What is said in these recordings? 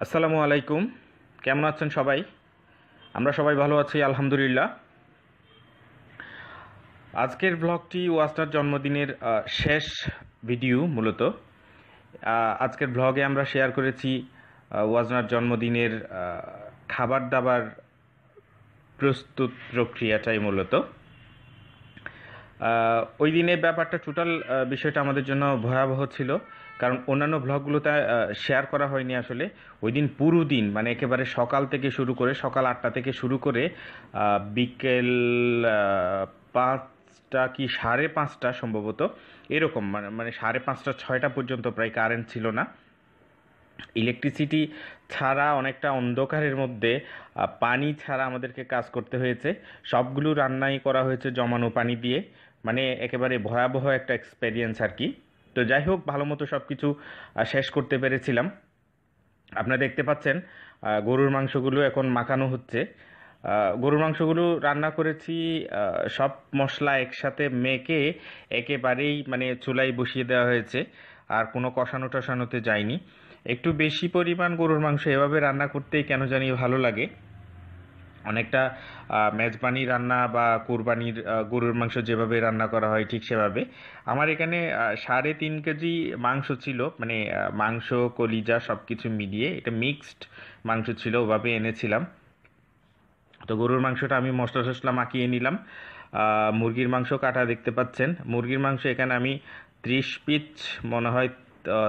আসসালামু আলাইকুম। কেমন আছেন সবাই? আমরা সবাই ভালো আছি, আলহামদুলিল্লাহ। আজকের ব্লগটি ওয়াস্টার জন্মদিনের শেষ ভিডিও মূলত। আজকের ব্লগে আমরা শেয়ার করেছি ওয়াজনার জন্মদিনের খাবার দাবার প্রস্তুত প্রক্রিয়াটাই মূলত। ওই দিনের ব্যাপারটা টোটাল বিষয়টা আমাদের জন্য ভয়াবহ ছিল। কারণ অন্যান্য ব্লগগুলোতে শেয়ার করা হয়নি আসলে। ওই দিন পুরো দিন মানে একেবারে সকাল থেকে শুরু করে, সকাল আটটা থেকে শুরু করে বিকেল পাঁচটা কি সাড়ে পাঁচটা সম্ভবত, এরকম মানে মানে সাড়ে পাঁচটা, ছয়টা পর্যন্ত প্রায় কারেন্ট ছিল না। ইলেকট্রিসিটি ছাড়া অনেকটা অন্ধকারের মধ্যে পানি ছাড়া আমাদেরকে কাজ করতে হয়েছে। সবগুলো রান্নাই করা হয়েছে জমানো পানি দিয়ে মানে একেবারে ভয়াবহ একটা এক্সপেরিয়েন্স আর কি। তো যাই হোক, ভালো মতো সব কিছু শেষ করতে পেরেছিলাম। আপনারা দেখতে পাচ্ছেন গরুর মাংসগুলো এখন মাখানো হচ্ছে। গরুর মাংসগুলো রান্না করেছি সব মশলা একসাথে মেখে একেবারেই মানে চুলায় বসিয়ে দেওয়া হয়েছে। আর কোনো কষানো টষানোতে যায়নি একটু বেশি পরিমাণ গরুর মাংস এভাবে রান্না করতেই কেন জানি ভালো লাগে। অনেকটা মেজবানি রান্না বা কোরবানির গরুর মাংস যেভাবে রান্না করা হয় ঠিক সেভাবে। আমার এখানে সাড়ে তিন কেজি মাংস ছিল মানে মাংস, কলিজা সব কিছু মিলিয়ে এটা মিক্সড মাংস ছিল, ওভাবে এনেছিলাম। তো গরুর মাংসটা আমি মশলা টশলা মাখিয়ে নিলাম। মুরগির মাংস কাটা দেখতে পাচ্ছেন। মুরগির মাংস এখানে আমি ত্রিশ পিস মনে হয়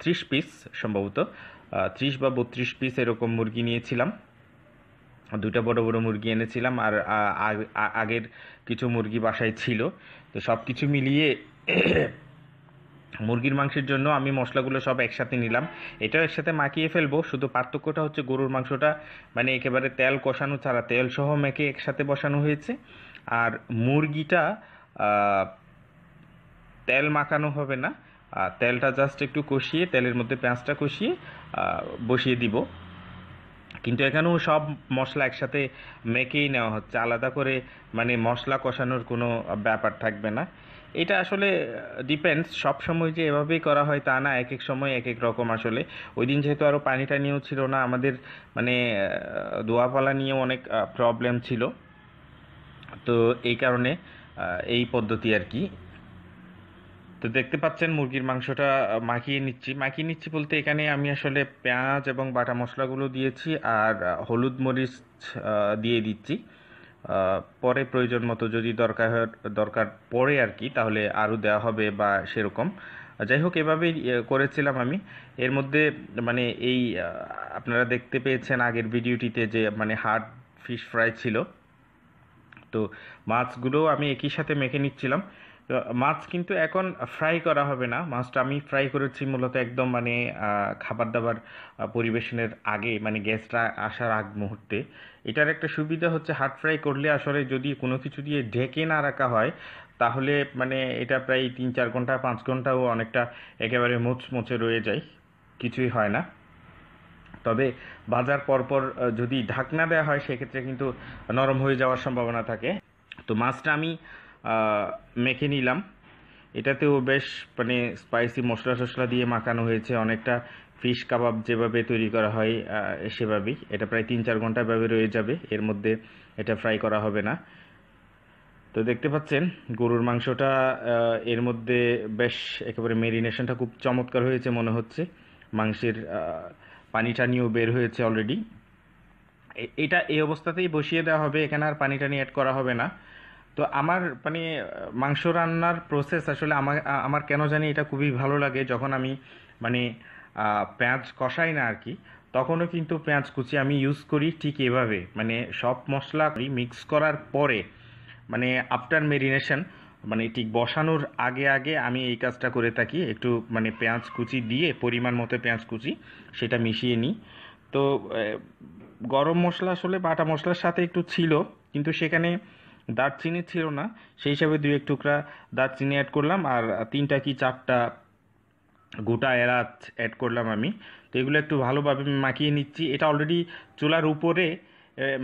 ত্রিশ পিস সম্ভবত ত্রিশ বা বত্রিশ পিস এরকম মুরগি নিয়েছিলাম। দুটা বড় বড় মুরগি এনেছিলাম আর আগের কিছু মুরগি বাসায় ছিল। তো সব কিছু মিলিয়ে মুরগির মাংসের জন্য আমি মশলাগুলো সব একসাথে নিলাম। এটাও একসাথে মাখিয়ে ফেলব, শুধু পার্থক্যটা হচ্ছে গরুর মাংসটা মানে একেবারে তেল কষানো ছাড়া তেল সহ মেখে একসাথে বসানো হয়েছে। আর মুরগিটা তেল মাখানো হবে না। তেলটা জাস্ট একটু কষিয়ে, তেলের মধ্যে পেঁয়াজটা কষিয়ে বসিয়ে দিব। কিন্তু এখানেও সব মশলা একসাথে মেখেই নেওয়া হচ্ছে। আলাদা করে মানে মশলা কষানোর কোনো ব্যাপার থাকবে না। এটা আসলে ডিপেন্ডস সব সময় যে এভাবেই করা হয় তা না এক এক সময় এক এক রকম আসলে। ওই দিন যেহেতু আরও পানি টানিও ছিল না, আমাদের মানে দোয়াপালা নিয়েও অনেক প্রবলেম ছিল। তো এই কারণে এই পদ্ধতি আর কি। তো দেখতে পাচ্ছেন মুরগির মাংসটা মাখিয়ে নিচ্ছি। মাখিয়ে নিচ্ছি বলতে এখানে আমি আসলে পেঁয়াজ এবং বাটা মশলাগুলো দিয়েছি আর হলুদ মরিচ দিয়ে দিচ্ছি। পরে প্রয়োজন মতো যদি দরকার দরকার পড়ে আর কি, তাহলে আরও দেওয়া হবে বা সেরকম। যাই হোক, এভাবেই করেছিলাম আমি। এর মধ্যে মানে এই আপনারা দেখতে পেয়েছেন আগের ভিডিওটিতে যে মানে হার্ড ফিশ ফ্রাই ছিল। তো মাছগুলোও আমি একই সাথে মেখে নিচ্ছিলাম। তো মাছ কিন্তু এখন ফ্রাই করা হবে না। মাছটা আমি ফ্রাই করেছি মূলত একদম মানে খাবার দাবার পরিবেশনের আগে মানে গ্যাসটা আসার আগ মুহূর্তে। এটার একটা সুবিধা হচ্ছে হাট ফ্রাই করলে আসলে যদি কোনো কিছু দিয়ে ঢেকে না রাখা হয়, তাহলে মানে এটা প্রায় তিন চার ঘণ্টা, পাঁচ ঘন্টাও অনেকটা একেবারে মুচমুচে রয়ে যায়, কিছুই হয় না। তবে বাজার পরপর যদি ঢাকনা দেওয়া হয়, সেক্ষেত্রে কিন্তু নরম হয়ে যাওয়ার সম্ভাবনা থাকে। তো মাছটা আমি মেখে নিলাম। এটাতেও বেশ মানে স্পাইসি মশলা টশলা দিয়ে মাখানো হয়েছে। অনেকটা ফিশ কাবাব যেভাবে তৈরি করা হয় সেভাবেই। এটা প্রায় তিন চার ঘণ্টা ভাবে রয়ে যাবে। এর মধ্যে এটা ফ্রাই করা হবে না। তো দেখতে পাচ্ছেন, গরুর মাংসটা এর মধ্যে বেশ একেবারে মেরিনেশনটা খুব চমৎকার হয়েছে মনে হচ্ছে। মাংসের পানি টানিও বের হয়েছে অলরেডি এটা এই অবস্থাতেই বসিয়ে দেওয়া হবে। এখানে আর পানি টানি অ্যাড করা হবে না। তো আমার মানে মাংস রান্নার প্রসেস আসলে আমার আমার কেন জানি এটা খুবই ভালো লাগে যখন আমি মানে পেঁয়াজ কষাই না আর কি তখনও কিন্তু পেঁয়াজ কুচি আমি ইউজ করি ঠিক এভাবে। মানে সব মশলা মিক্স করার পরে মানে আফটার মেরিনেশন মানে ঠিক বসানোর আগে আগে আমি এই কাজটা করে থাকি। একটু মানে পেঁয়াজ কুচি দিয়ে, পরিমাণ মতো পেঁয়াজ কুচি, সেটা মিশিয়ে নিই। তো গরম মশলা আসলে বাটা মশলার সাথে একটু ছিল, কিন্তু সেখানে দারচিনি ছিল না, সেই হিসাবে দুই এক টুকরা দারচিনি অ্যাড করলাম আর তিনটা কি চারটা গোটা এলাচ অ্যাড করলাম আমি। তো এগুলো একটু ভালোভাবে মাখিয়ে নিচ্ছি। এটা অলরেডি চুলার উপরে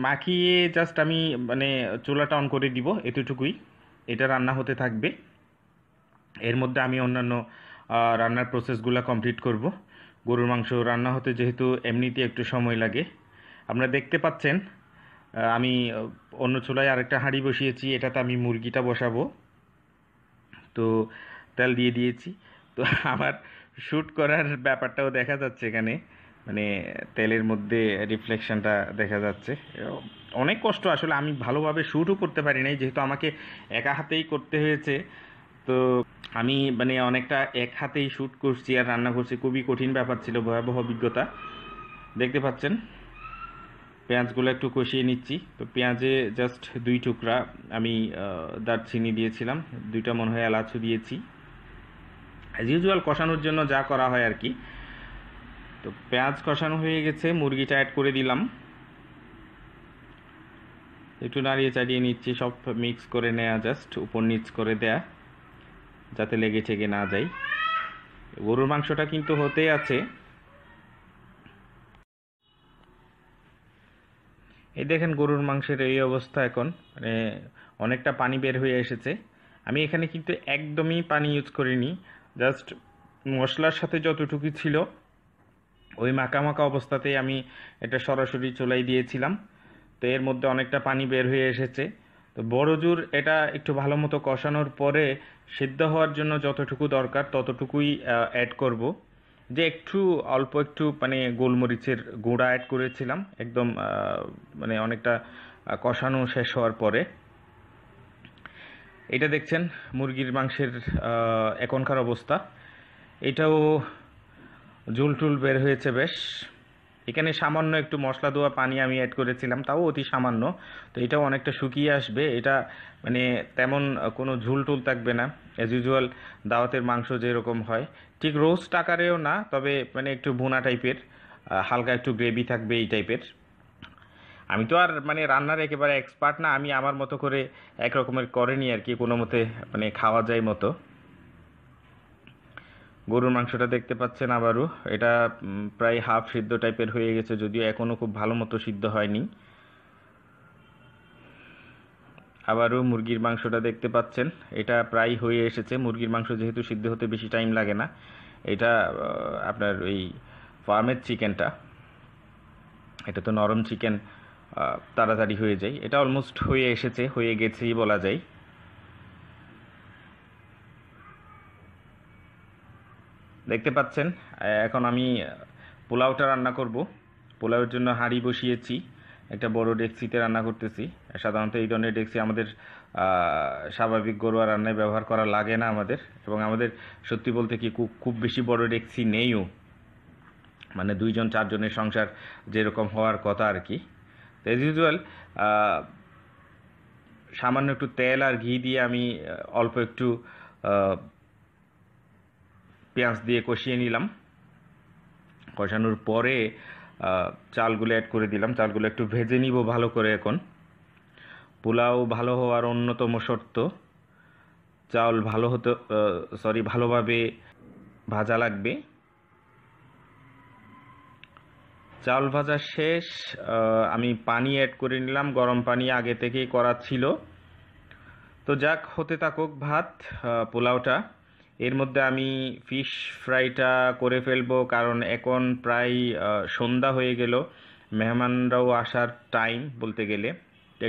মাখিয়ে জাস্ট আমি মানে চুলাটা অন করে দিব এতটুকুই। এটা রান্না হতে থাকবে। এর মধ্যে আমি অন্যান্য রান্নার প্রসেসগুলো কমপ্লিট করব। গরুর মাংস রান্না হতে যেহেতু এমনিতে একটু সময় লাগে। আপনারা দেখতে পাচ্ছেন আমি অন্য চুলায় আরেকটা হাঁড়ি বসিয়েছি, এটাতে আমি মুরগিটা বসাবো। তো তেল দিয়ে দিয়েছি। তো আমার শ্যুট করার ব্যাপারটাও দেখা যাচ্ছে এখানে। মানে তেলের মধ্যে রিফ্লেকশনটা দেখা যাচ্ছে। অনেক কষ্ট আসলে, আমি ভালোভাবে শ্যুটও করতে পারি নাই, যেহেতু আমাকে একা হাতেই করতে হয়েছে। তো আমি মানে অনেকটা এক হাতেই শ্যুট করছি আর রান্না করছি, খুবই কঠিন ব্যাপার ছিল, ভয়াবহ অভিজ্ঞতা। দেখতে পাচ্ছেন? পেঁয়াজগুলো একটু কষিয়ে নিচ্ছি। তো পেঁয়াজে জাস্ট দুই টুকরা আমি দারচিনি দিয়েছিলাম। দুইটা মনে হয় এলাচও দিয়েছি। অ্যাজ ইউজুয়াল কষানোর জন্য যা করা হয় আর কি। তো পেঁয়াজ কষানো হয়ে গেছে, মুরগিটা অ্যাড করে দিলাম। একটু নাড়িয়ে চাড়িয়ে নিচ্ছি, সব মিক্স করে নেয়া জাস্ট উপর নিচ করে দেয়া, যাতে লেগে ঠেকে না যায়। গরুর মাংসটা কিন্তু হতেই আছে। এই দেখেন গরুর মাংসের এই অবস্থা এখন। মানে অনেকটা পানি বের হয়ে এসেছে। আমি এখানে কিন্তু একদমই পানি ইউজ করিনি। জাস্ট মশলার সাথে যতটুকু ছিল, ওই মাখা মাখা অবস্থাতেই আমি এটা সরাসরি চলাই দিয়েছিলাম। তো এর মধ্যে অনেকটা পানি বের হয়ে এসেছে। তো বড় জোর এটা একটু ভালো মতো কষানোর পরে সিদ্ধ হওয়ার জন্য যতটুকু দরকার, ততটুকুই অ্যাড করব। যে একটু অল্প একটু মানে গোলমরিচের গুঁড়া অ্যাড করেছিলাম, একদম মানে অনেকটা কষানো শেষ হওয়ার পরে। এটা দেখছেন, মুরগির মাংসের এখনকার অবস্থা। এটাও জুল টুল বের হয়েছে বেশ। এখানে সামান্য একটু মশলা দেওয়া পানি আমি অ্যাড করেছিলাম, তাও অতি সামান্য। তো এটাও অনেকটা শুকিয়ে আসবে। এটা মানে তেমন কোনো ঝুল টুল থাকবে না। অ্যাজ ইউজুয়াল দাওয়াতের মাংস যেরকম হয়। ঠিক রোস্ট আকারেও না, তবে মানে একটু ভুনা টাইপের হালকা একটু গ্রেভি থাকবে এই টাইপের আমি তো আর মানে রান্নার একেবারে এক্সপার্ট না, আমি আমার মতো করে এক রকমের করেনি আর কি, কোনো মতে মানে খাওয়া যায় মতো। গরুর মাংসটা দেখতে পাচ্ছেন আবারও। এটা প্রায় হাফ সিদ্ধ টাইপের হয়ে গেছে, যদিও এখনও খুব ভালো মতো সিদ্ধ হয়নি। আবারও মুরগির মাংসটা দেখতে পাচ্ছেন। এটা প্রায় হয়ে এসেছে। মুরগির মাংস যেহেতু সিদ্ধ হতে বেশি টাইম লাগে না, এটা আপনার ওই ফার্মের চিকেনটা। এটা তো নরম চিকেন তাড়াতাড়ি হয়ে যায়। এটা অলমোস্ট হয়ে এসেছে, হয়ে গেছেই বলা যায়। দেখতে পাচ্ছেন, এখন আমি পোলাওটা রান্না করব। পোলাওয়ের জন্য হাঁড়ি বসিয়েছি, একটা বড় ডেক্সিতে রান্না করতেছি। সাধারণত এই ধরনের ডেক্সি আমাদের স্বাভাবিক গরুয়া রান্নায় ব্যবহার করা লাগে না আমাদের এবং আমাদের সত্যি বলতে কি খুব খুব বেশি বড় ডেক্সি নেইও। মানে দুইজন, চারজনের সংসার যেরকম হওয়ার কথা আর কি। তো এজ ইউজুয়াল সামান্য একটু তেল আর ঘি দিয়ে আমি অল্প একটু পেঁয়াজ দিয়ে কষিয়ে নিলাম। কষানোর পরে চালগুলো অ্যাড করে দিলাম। চালগুলো একটু ভেজে নিব ভালো করে এখন। পোলাও ভালো হওয়ার অন্যতম শর্ত, চাল ভালো হতে সরি ভালোভাবে ভাজা লাগবে। চাল ভাজা শেষ আমি পানি অ্যাড করে নিলাম। গরম পানি আগে থেকেই করা ছিল। তো যাক, হতে থাকুক ভাত পোলাওটা। এর মধ্যে আমি ফিশ ফ্রাইটা করে ফেলব, কারণ এখন প্রায় সন্ধ্যা হয়ে গেল। মেহমানরাও আসার টাইম বলতে গেলে।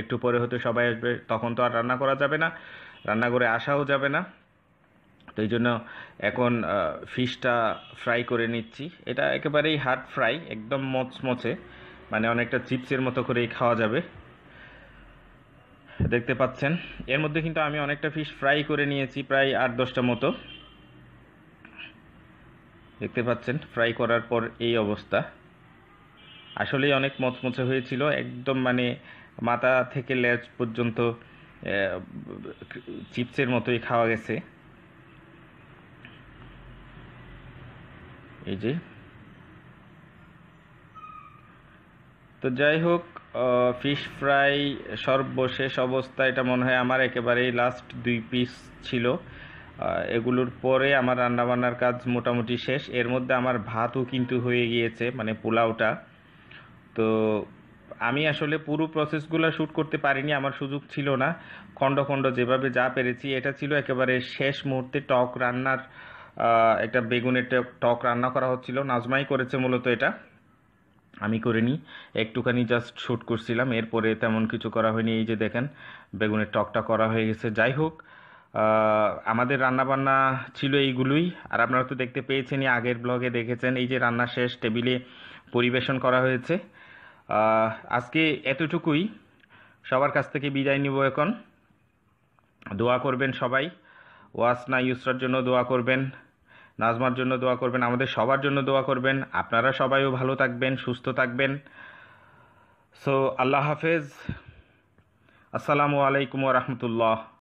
একটু পরে হতে সবাই আসবে, তখন তো আর রান্না করা যাবে না রান্না করে আসাও যাবে না। তো এই জন্য এখন ফিশটা ফ্রাই করে নিচ্ছি। এটা একেবারেই হার্ড ফ্রাই একদম মচমচে মানে অনেকটা চিপসের মতো করেই খাওয়া যাবে। দেখতে পাচ্ছেন, এর মধ্যে কিন্তু আমি অনেকটা ফিশ ফ্রাই করে নিয়েছি, প্রায় আট দশটা মতো। দেখতে পাচ্ছেন ফ্রাই করার পর এই অবস্থা। আসলেই অনেক মচমচে হয়েছিল, একদম মানে মাথা থেকে লেজ পর্যন্ত চিপসের মতোই খাওয়া গেছে। এই যে। তো যাই হোক ফিশ ফ্রাই সর্বশেষ অবস্থা, এটা মনে হয় আমার একেবারেই লাস্ট দুই পিস ছিল। এগুলোর পরে আমার রান্নাবান্নার কাজ মোটামুটি শেষ। এর মধ্যে আমার ভাতও কিন্তু হয়ে গিয়েছে মানে পোলাওটা। তো আমি আসলে পুরো প্রসেসগুলো শ্যুট করতে পারিনি, আমার সুযোগ ছিল না। খণ্ড খণ্ড যেভাবে যা পেরেছি, এটা ছিল একেবারে শেষ মুহূর্তে টক রান্নার একটা বেগুনের টক- রান্না করা হচ্ছিল। নাজমাই করেছে মূলত এটা। আমি করিনি, একটুখানি জাস্ট শ্যুট করছিলাম। এরপরে তেমন কিছু করা হয়নি। এই যে দেখেন, বেগুনের টকটা করা হয়ে গেছে। যাই হোক আমাদের রান্নাবান্না ছিল এইগুলোই। আর আপনারা তো দেখতে পেয়েছেনই, আগের ব্লগে দেখেছেন, এই যে রান্না শেষ টেবিলে পরিবেশন করা হয়েছে। আজকে এতটুকুই। সবার কাছ থেকে বিদায় নিব এখন। দোয়া করবেন সবাই। ওয়াসনা ইউসরার জন্য দোয়া করবেন, নাজমার জন্য দোয়া করবেন, আমাদের সবার জন্য দোয়া করবেন। আপনারা সবাইও ভালো থাকবেন, সুস্থ থাকবেন। সো আল্লাহ হাফেজ। আসসালামু আলাইকুম রহমতুল্লাহ।